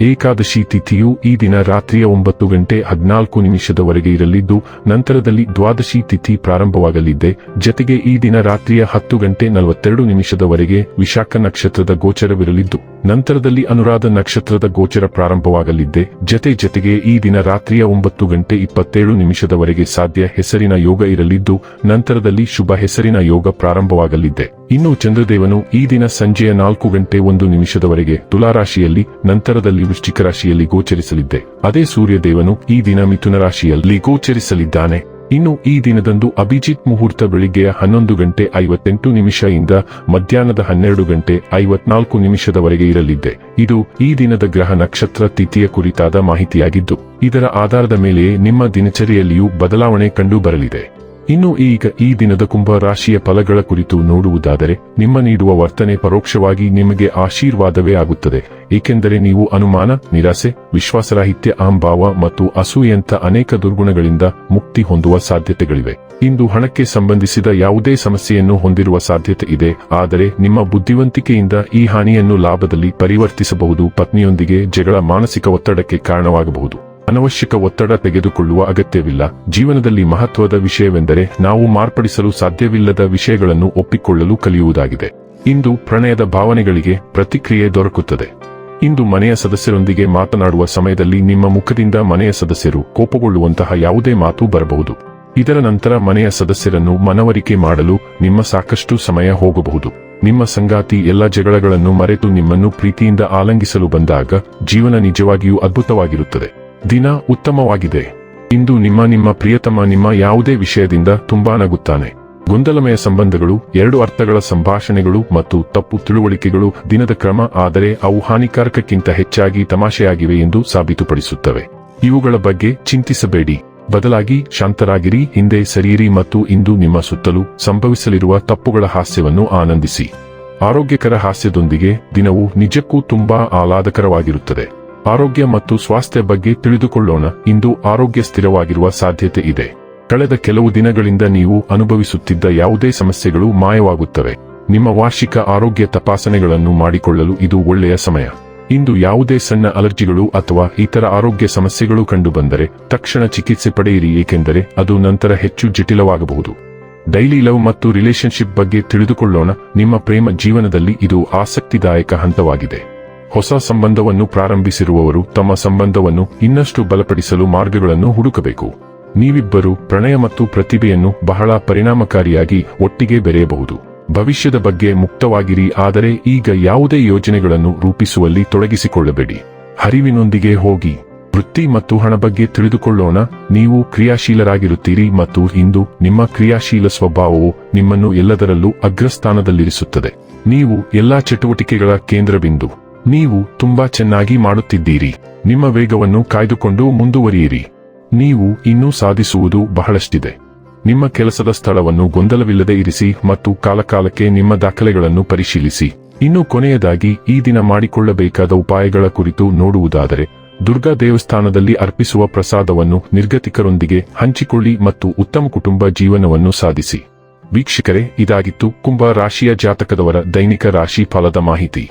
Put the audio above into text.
ಏಕಾದಶಿ ತಿಥಿಯು ಈ ದಿನ ರಾತ್ರಿಯ ಒಂಬತ್ತು ಗಂಟೆ ಹದಿನಾಲ್ಕು ನಿಮಿಷದವರೆಗೆ ಇರಲಿದ್ದು, ನಂತರದಲ್ಲಿ ದ್ವಾದಶಿ ತಿಥಿ ಪ್ರಾರಂಭವಾಗಲಿದೆ. ಜತೆಗೆ ಈ ದಿನ ರಾತ್ರಿಯ ಹತ್ತು ಗಂಟೆ ನಲವತ್ತೆರಡು ನಿಮಿಷದವರೆಗೆ ವಿಶಾಖ ನಕ್ಷತ್ರದ ಗೋಚರವಿರಲಿದ್ದು, ನಂತರದಲ್ಲಿ ಅನುರಾಧ ನಕ್ಷತ್ರದ ಗೋಚರ ಪ್ರಾರಂಭವಾಗಲಿದೆ. ಜತೆ ಜತೆಗೆ ಈ ದಿನ ರಾತ್ರಿಯ ಒಂಬತ್ತು ಗಂಟೆ ಇಪ್ಪತ್ತೇಳು ನಿಮಿಷದವರೆಗೆ ಸಾಧ್ಯ ಹೆಸರಿನ ಯೋಗ ಇರಲಿದ್ದು, ನಂತರದಲ್ಲಿ ಶುಭ ಹೆಸರಿನ ಯೋಗ ಪ್ರಾರಂಭವಾಗಲಿದ್ದೆ ಇನ್ನು ಚಂದ್ರದೇವನು ಈ ದಿನ ಸಂಜೆಯ ನಾಲ್ಕು ಗಂಟೆ ಒಂದು ನಿಮಿಷದವರೆಗೆ ತುಲಾರಾಶಿಯಲ್ಲಿ, ನಂತರದಲ್ಲಿ ವೃಶ್ಚಿಕ ರಾಶಿಯಲ್ಲಿ ಗೋಚರಿಸಲಿದ್ದೆ. ಅದೇ ಸೂರ್ಯದೇವನು ಈ ದಿನ ಮಿಥುನ ರಾಶಿಯಲ್ಲಿ ಗೋಚರಿಸಲಿದ್ದಾನೆ. ಇನ್ನು ಈ ದಿನದಂದು ಅಭಿಜಿತ್ ಮುಹೂರ್ತ ಬೆಳಿಗ್ಗೆಯ ಹನ್ನೊಂದು ಗಂಟೆ ಐವತ್ತೆಂಟು ನಿಮಿಷದಿಂದ ಮಧ್ಯಾಹ್ನದ ಹನ್ನೆರಡು ಗಂಟೆ ಐವತ್ನಾಲ್ಕು ನಿಮಿಷದವರೆಗೆ ಇರಲಿದ್ದೆ. ಇದು ಈ ದಿನದ ಗ್ರಹ ನಕ್ಷತ್ರ ತಿಥಿಯ ಕುರಿತಾದ ಮಾಹಿತಿಯಾಗಿದ್ದು, ಇದರ ಆಧಾರದ ಮೇಲೆಯೇ ನಿಮ್ಮ ದಿನಚರಿಯಲ್ಲಿಯೂ ಬದಲಾವಣೆ ಕಂಡು ಬರಲಿದೆ ಇನ್ನು ಈಗ ಈ ದಿನದ ಕುಂಭ ರಾಶಿಯ ಫಲಗಳ ಕುರಿತು ನೋಡುವುದಾದರೆ, ನಿಮ್ಮ ನೀಡುವ ವರ್ತನೆ ಪರೋಕ್ಷವಾಗಿ ನಿಮಗೆ ಆಶೀರ್ವಾದವೇ ಆಗುತ್ತದೆ. ಏಕೆಂದರೆ ನೀವು ಅನುಮಾನ, ನಿರಾಸೆ, ವಿಶ್ವಾಸರಾಹಿತ್ಯ, ಅಹಂಭಾವ ಮತ್ತು ಅಸೂಯಂತ ಅನೇಕ ದುರ್ಗುಣಗಳಿಂದ ಮುಕ್ತಿ ಹೊಂದುವ ಸಾಧ್ಯತೆಗಳಿವೆ. ಇಂದು ಹಣಕ್ಕೆ ಸಂಬಂಧಿಸಿದ ಯಾವುದೇ ಸಮಸ್ಯೆಯನ್ನು ಹೊಂದಿರುವ ಸಾಧ್ಯತೆ ಇದೆ. ಆದರೆ ನಿಮ್ಮ ಬುದ್ಧಿವಂತಿಕೆಯಿಂದ ಈ ಹಾನಿಯನ್ನು ಲಾಭದಲ್ಲಿ ಪರಿವರ್ತಿಸಬಹುದು. ಪತ್ನಿಯೊಂದಿಗೆ ಜಗಳ ಮಾನಸಿಕ ಒತ್ತಡಕ್ಕೆ ಕಾರಣವಾಗಬಹುದು. ಅನವಶ್ಯಕ ಒತ್ತಡ ತೆಗೆದುಕೊಳ್ಳುವ ಅಗತ್ಯವಿಲ್ಲ. ಜೀವನದಲ್ಲಿ ಮಹತ್ವದ ವಿಷಯವೆಂದರೆ ನಾವು ಮಾರ್ಪಡಿಸಲು ಸಾಧ್ಯವಿಲ್ಲದ ವಿಷಯಗಳನ್ನು ಒಪ್ಪಿಕೊಳ್ಳಲು ಕಲಿಯುವುದಾಗಿದೆ. ಇಂದು ಪ್ರಣಯದ ಭಾವನೆಗಳಿಗೆ ಪ್ರತಿಕ್ರಿಯೆ ದೊರಕುತ್ತದೆ. ಇಂದು ಮನೆಯ ಸದಸ್ಯರೊಂದಿಗೆ ಮಾತನಾಡುವ ಸಮಯದಲ್ಲಿ ನಿಮ್ಮ ಮುಖದಿಂದ ಮನೆಯ ಸದಸ್ಯರು ಕೋಪಗೊಳ್ಳುವಂತಹ ಯಾವುದೇ ಮಾತು ಬರಬಹುದು. ಇದರ ನಂತರ ಮನೆಯ ಸದಸ್ಯರನ್ನು ಮನವರಿಕೆ ಮಾಡಲು ನಿಮ್ಮ ಸಾಕಷ್ಟು ಸಮಯ ಹೋಗಬಹುದು. ನಿಮ್ಮ ಸಂಗಾತಿ ಎಲ್ಲ ಜಗಳಗಳನ್ನು ಮರೆತು ನಿಮ್ಮನ್ನು ಪ್ರೀತಿಯಿಂದ ಆಲಂಗಿಸಲು ಬಂದಾಗ ಜೀವನ ನಿಜವಾಗಿಯೂ ಅದ್ಭುತವಾಗಿರುತ್ತದೆ. ದಿನ ಉತ್ತಮವಾಗಿದೆ. ಇಂದು ನಿಮ್ಮ ನಿಮ್ಮ ಪ್ರಿಯತಮ ನಿಮ್ಮ ಯಾವುದೇ ವಿಷಯದಿಂದ ತುಂಬಾ ನಗುತ್ತಾನೆ. ಗೊಂದಲಮಯ ಸಂಬಂಧಗಳು, ಎರಡು ಅರ್ಥಗಳ ಸಂಭಾಷಣೆಗಳು ಮತ್ತು ತಪ್ಪು ತಿಳುವಳಿಕೆಗಳು ದಿನದ ಕ್ರಮ ಆದರೆ ಅವು ಹಾನಿಕಾರಕಕ್ಕಿಂತ ಹೆಚ್ಚಾಗಿ ತಮಾಷೆಯಾಗಿವೆ ಎಂದು ಸಾಬೀತುಪಡಿಸುತ್ತವೆ. ಇವುಗಳ ಬಗ್ಗೆ ಚಿಂತಿಸಬೇಡಿ. ಬದಲಾಗಿ ಶಾಂತರಾಗಿರಿ, ಹಿಂದೆ ಸರಿಯಿರಿ ಮತ್ತು ಇಂದು ನಿಮ್ಮ ಸುತ್ತಲೂ ಸಂಭವಿಸಲಿರುವ ತಪ್ಪುಗಳ ಹಾಸ್ಯವನ್ನು ಆನಂದಿಸಿ. ಆರೋಗ್ಯಕರ ಹಾಸ್ಯದೊಂದಿಗೆ ದಿನವು ನಿಜಕ್ಕೂ ತುಂಬಾ ಆಹ್ಲಾದಕರವಾಗಿರುತ್ತದೆ. ಆರೋಗ್ಯ ಮತ್ತು ಸ್ವಾಸ್ಥ್ಯ ಬಗ್ಗೆ ತಿಳಿದುಕೊಳ್ಳೋಣ. ಇಂದು ಆರೋಗ್ಯ ಸ್ಥಿರವಾಗಿರುವ ಸಾಧ್ಯತೆ ಇದೆ. ಕಳೆದ ಕೆಲವು ದಿನಗಳಿಂದ ನೀವು ಅನುಭವಿಸುತ್ತಿದ್ದ ಯಾವುದೇ ಸಮಸ್ಯೆಗಳು ಮಾಯವಾಗುತ್ತವೆ. ನಿಮ್ಮ ವಾರ್ಷಿಕ ಆರೋಗ್ಯ ತಪಾಸಣೆಗಳನ್ನು ಮಾಡಿಕೊಳ್ಳಲು ಇದು ಒಳ್ಳೆಯ ಸಮಯ. ಇಂದು ಯಾವುದೇ ಸಣ್ಣ ಅಲರ್ಜಿಗಳು ಅಥವಾ ಇತರ ಆರೋಗ್ಯ ಸಮಸ್ಯೆಗಳು ಕಂಡುಬಂದರೆ ತಕ್ಷಣ ಚಿಕಿತ್ಸೆ ಪಡೆಯಿರಿ, ಏಕೆಂದರೆ ಅದು ನಂತರ ಹೆಚ್ಚು ಜಟಿಲವಾಗಬಹುದು. ಡೈಲಿ ಲವ್ ಮತ್ತು ರಿಲೇಶನ್ಶಿಪ್ ಬಗ್ಗೆ ತಿಳಿದುಕೊಳ್ಳೋಣ. ನಿಮ್ಮ ಪ್ರೇಮ ಜೀವನದಲ್ಲಿ ಇದು ಆಸಕ್ತಿದಾಯಕ ಹಂತವಾಗಿದೆ. ಹೊಸ ಸಂಬಂಧವನ್ನು ಪ್ರಾರಂಭಿಸಿರುವವರು ತಮ್ಮ ಸಂಬಂಧವನ್ನು ಇನ್ನಷ್ಟು ಬಲಪಡಿಸಲು ಮಾರ್ಗಗಳನ್ನು ಹುಡುಕಬೇಕು. ನೀವಿಬ್ಬರು ಪ್ರಣಯ ಮತ್ತು ಪ್ರತಿಭೆಯನ್ನು ಬಹಳ ಪರಿಣಾಮಕಾರಿಯಾಗಿ ಒಟ್ಟಿಗೆ ಬೆರೆಯಬಹುದು. ಭವಿಷ್ಯದ ಬಗ್ಗೆ ಮುಕ್ತವಾಗಿರಿ, ಆದರೆ ಈಗ ಯಾವುದೇ ಯೋಜನೆಗಳನ್ನು ರೂಪಿಸುವಲ್ಲಿ ತೊಡಗಿಸಿಕೊಳ್ಳಬೇಡಿ. ಹರಿವಿನೊಂದಿಗೆ ಹೋಗಿ, ವೃತ್ತಿ ಮತ್ತು ಹಣ ಬಗ್ಗೆ ತಿಳಿದುಕೊಳ್ಳೋಣ. ನೀವು ಕ್ರಿಯಾಶೀಲರಾಗಿರುತ್ತೀರಿ ಮತ್ತು ಇಂದು ನಿಮ್ಮ ಕ್ರಿಯಾಶೀಲ ಸ್ವಭಾವವು ನಿಮ್ಮನ್ನು ಎಲ್ಲದರಲ್ಲೂ ಅಗ್ರಸ್ಥಾನದಲ್ಲಿರಿಸುತ್ತದೆ. ನೀವು ಎಲ್ಲಾ ಚಟುವಟಿಕೆಗಳ ಕೇಂದ್ರಬಿಂದು. ನೀವು ತುಂಬಾ ಚೆನ್ನಾಗಿ ಮಾಡುತ್ತಿದ್ದೀರಿ. ನಿಮ್ಮ ವೇಗವನ್ನು ಕಾಯ್ದುಕೊಂಡು ಮುಂದುವರಿಯಿರಿ. ನೀವು ಇನ್ನೂ ಸಾಧಿಸುವುದು ಬಹಳಷ್ಟಿದೆ. ನಿಮ್ಮ ಕೆಲಸದ ಸ್ಥಳವನ್ನು ಗೊಂದಲವಿಲ್ಲದೆ ಇರಿಸಿ ಮತ್ತು ಕಾಲಕಾಲಕ್ಕೆ ನಿಮ್ಮ ದಾಖಲೆಗಳನ್ನು ಪರಿಶೀಲಿಸಿ. ಇನ್ನು ಕೊನೆಯದಾಗಿ ಈ ದಿನ ಮಾಡಿಕೊಳ್ಳಬೇಕಾದ ಉಪಾಯಗಳ ಕುರಿತು ನೋಡುವುದಾದರೆ, ದುರ್ಗಾ ದೇವಸ್ಥಾನದಲ್ಲಿ ಅರ್ಪಿಸುವ ಪ್ರಸಾದವನ್ನು ನಿರ್ಗತಿಕರೊಂದಿಗೆ ಹಂಚಿಕೊಳ್ಳಿ ಮತ್ತು ಉತ್ತಮ ಕುಟುಂಬ ಜೀವನವನ್ನು ಸಾಧಿಸಿ. ವೀಕ್ಷಕರೇ, ಇದಾಗಿತ್ತು ಕುಂಭ ರಾಶಿಯ ಜಾತಕದವರ ದೈನಿಕ ರಾಶಿ ಫಲದ ಮಾಹಿತಿ.